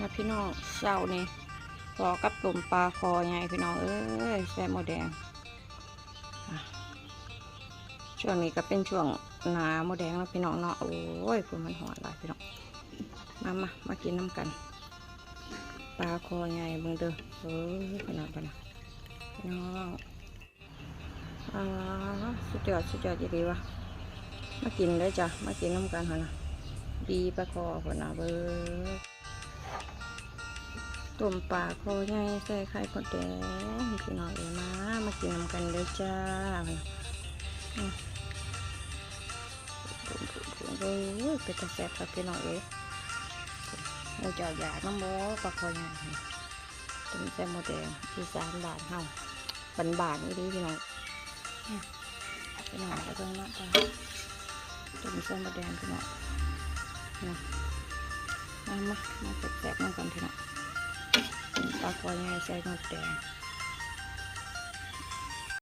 ครับพี่น้องเช้านี่พอกับตุ่มปลาคอไงพี่น้องเอ้ยแซ่บหมดแดง ช่วงนี้ก็เป็นช่วงหนาหมดแดงแล้วพี่น้องเนาะโอ้ยคุณมันหอนหลายพี่น้องมามามากินน้ำกัน ปลาคอไงเบิ่งเด้อเอ้ยพี่น้องพี่น้องพี่น้องอ่าสุดยอดสุดยอดดีวะมากินเลยจ้ะมากินน้ำกันหั่นะดีปลาคอคนน่ะเบิ่ง ต้มปลาโคใหญ่ใส่ไข่มดแดงพี่น้องเอ๋ยมา มากินน้ำกันเลยจ้าอืมเอ้ยเป็นตาแซ่บครับพี่น้องเอ๋ยเราจะอยากน้ำโมปลาโคใหญ่ต้มแซ่บโมแดงอีสานบานเฮาบันบานนี่ดีพี่น้องอืมพี่น้องแล้วก็เนาะจ้าต้มแซ่บโมแดงพี่น้องนะมามามาแซ่บๆน้ำกันพี่น้อง ปลากอยใหญ่ใส่หมดแดง